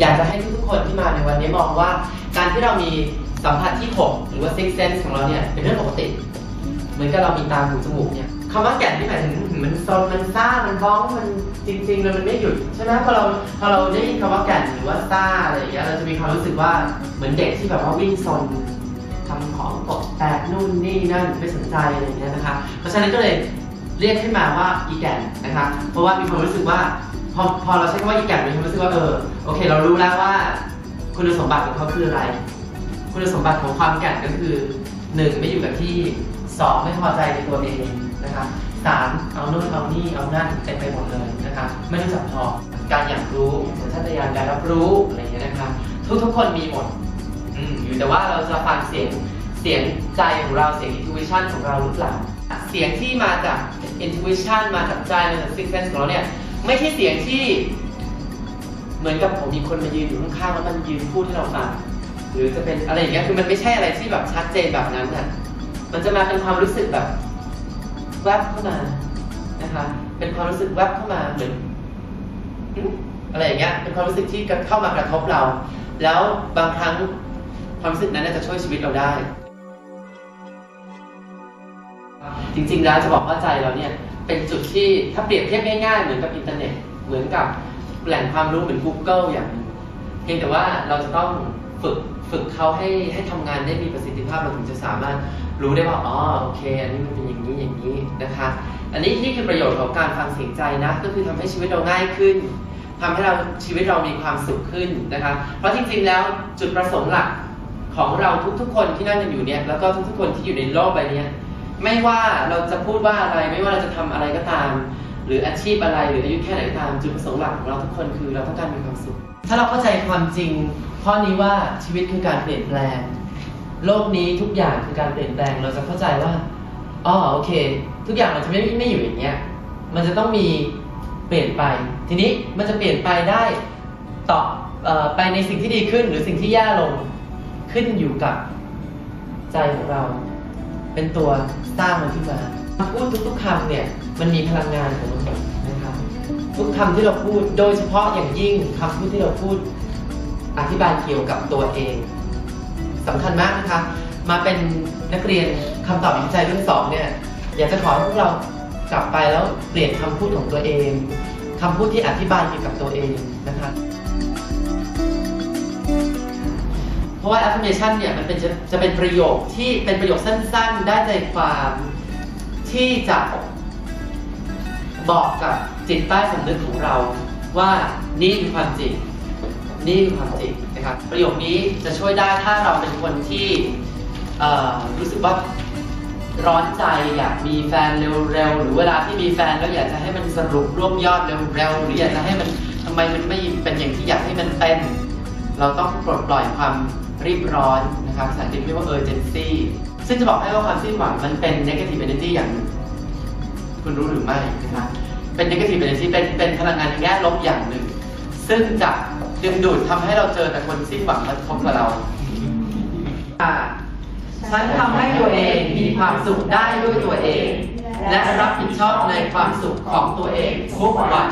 อยากจะให้ทุกๆคนที่มาในวันนี้มองว่า การที่เรามีสัมผัสที่ 6 หรือว่า six sense ของเราเนี่ยเป็นเรื่องปกติ เหมือนกับเรามีตาหูจมูกเนี่ยคำว่าแก่นที่หมายถึงมันซนมันซ่ามันบ้องมันจริงๆแล้วมันไม่หยุดใช่ไหมพอเราพอเราได้ยินคำว่าแก่นหรือว่าซ่าอะไรอย่างเงี้ยเราจะมีความรู้สึกว่าเหมือนเด็กที่แบบว่าวิ่งซนทำของตกแตกนู่นนี่นั่นไม่สนใจอะไรอย่างเงี้ยนะคะ เพราะฉะนั้นก็เลยเรียกขึ้นมาว่าอีแก่นนะคะ เพราะว่ามีความรู้สึกว่า พอพอเราใช้คำว่าอีแก่นมีควารู้สึกว่าเออโอเค เรารู้แล้วว่าคุณสมบัติของเขาคืออะไร คุณสมบัติของความแก่นก็คือหนึ่งไม่อยู่กับที่สองไม่พอใจในตัวเองนะครับสามเอาโน่นเอานี่เอานั่นเต็มไปหมดเลยนะครับไม่รู้จักพอการอยากรู้สัญชาตญาณการรับรู้อะไรอย่างเงี้ยนะครับทุกทุกๆคนมีหมดอืมอยู่แต่ว่าเราจะฟังเสียงเสียงใจของเราเสียง intuition ของเราหรือเปล่าเสียงที่มาจาก intuition มาจากใจมาจาก six sense ของเราเนี่ย ไม่ใช่เสียงที่เหมือนกับผมมีคนมายืนอยู่ข้างๆแล้วมันยืนพูดให้เราฟังหรือจะเป็นอะไรอย่างเงี้ยคือมันไม่ใช่อะไรที่แบบชัดเจนแบบนั้นน่ะมันจะมาเป็นความรู้สึกแบบแวบเข้ามานะคะเป็นความรู้สึกแวบเข้ามาเหมือนอะไรอย่างเงี้ยเป็นความรู้สึกที่เข้ามากระทบเรา แล้วบางครั้งความรู้สึกนั้นจะช่วยชีวิตเราได้ จริงๆแล้วจะบอกว่าใจเราเนี่ย เป็นจุดที่ถ้าเปรียบเทียบง่ายๆ เหมือนกับอินเทอร์เน็ต เหมือนกับแหล่งความรู้เหมือน Google อย่างนึงเพียงแต่ว่าเราจะต้องฝึกฝึกเขาให้ให้ทำงานได้มีประสิทธิภาพเราถึงจะสามารถรู้ได้ว่าอ๋อโอเค อันนี้มันเป็นอย่างนี้อย่างนี้นะคะ อันนี้นี่คือประโยชน์ของการฟังเสียงใจนะ ก็คือทำให้ชีวิตเราง่ายขึ้นทำให้เราชีวิตเรามีความสุขขึ้นนะคะ เพราะจริงๆแล้วจุดประสงค์หลักของเราทุกๆ คนที่นั่งกันอยู่เนี่ยแล้วก็ทุกๆ คนที่อยู่ในโลกใบนี้ ไม่ว่าเราจะพูดว่าอะไร ไม่ว่าเราจะทำอะไรก็ตาม หรืออาชีพอะไรหรืออายุแค่ไหนก็ตามจุดประสงค์หลักของเราทุกคนคือเราต้องการมีความสุข ถ้าเราเข้าใจความจริงข้อนี้ว่าชีวิตคือการเปลี่ยนแปลง โลกนี้ทุกอย่างคือการเปลี่ยนแปลงเราจะเข้าใจว่าอ๋อโอเค ทุกอย่างมันจะไม่ไม่อยู่อย่างเงี้ยมันจะต้องมีเปลี่ยนไป ทีนี้มันจะเปลี่ยนไปได้ต่ออไปในสิ่งที่ดีขึ้นหรือสิ่งที่แย่ลงขึ้นอยู่กับใจของเรา เป็นตัวสร้างมันขึ้นมาคำพูดทุกๆคำเนี่ยมันมีพลังงานของมันนะครับทุกคำที่เราพูดโดยเฉพาะอย่างยิ่งคำพูดที่เราพูดอธิบายเกี่ยวกับตัวเองสำคัญมากนะคะ มาเป็นนักเรียนคำตอบวิจัยรุ่นสองเนี่ยอยากจะขอให้พวกเรากลับไปแล้วเปลี่ยนคำพูดของตัวเองคำพูดที่อธิบายเกี่ยวกับตัวเองนะคะ เพราะว่า affirmation เนี่ยมันเป็นจะจะเป็นประโยคที่เป็นประโยคสั้นๆ ได้ใจความที่จะบอกกับจิตใต้สำนึกของเราว่านี่คือความจริงนี่คือความจริงนะครับ ประโยคนี้จะช่วยได้ถ้าเราเป็นคนที่รู้สึกว่าร้อนใจอยากมีแฟนเร็วๆหรือเวลาที่มีแฟนแล้วอยากจะให้มันสรุปร่วบยอดเร็วๆหรืออยากจะให้มันทำไมมันไม่เป็นอย่างที่อยากให้มันเป็นเราต้องปลดปล่อยความ รีบร้อนนะครับภาษาอังกฤษเรียกว่า urgency ซึ่งจะบอกให้ว่าความสิ้นหวังมันเป็น negative energy อย่างหนึ่งคุณรู้หรือไม่นะครับเป็น negative energy เป็นเป็นพลังงานแง่ลบอย่างหนึ่ง ซึ่งจะดึงดูดทำให้เราเจอแต่คนสิ้นหวังมาพบกับเราอ่าฉันทำให้ตัวเองมีความสุขได้ด้วยตัวเอง และรับผิดชอบในความสุขของตัวเองทุกวัน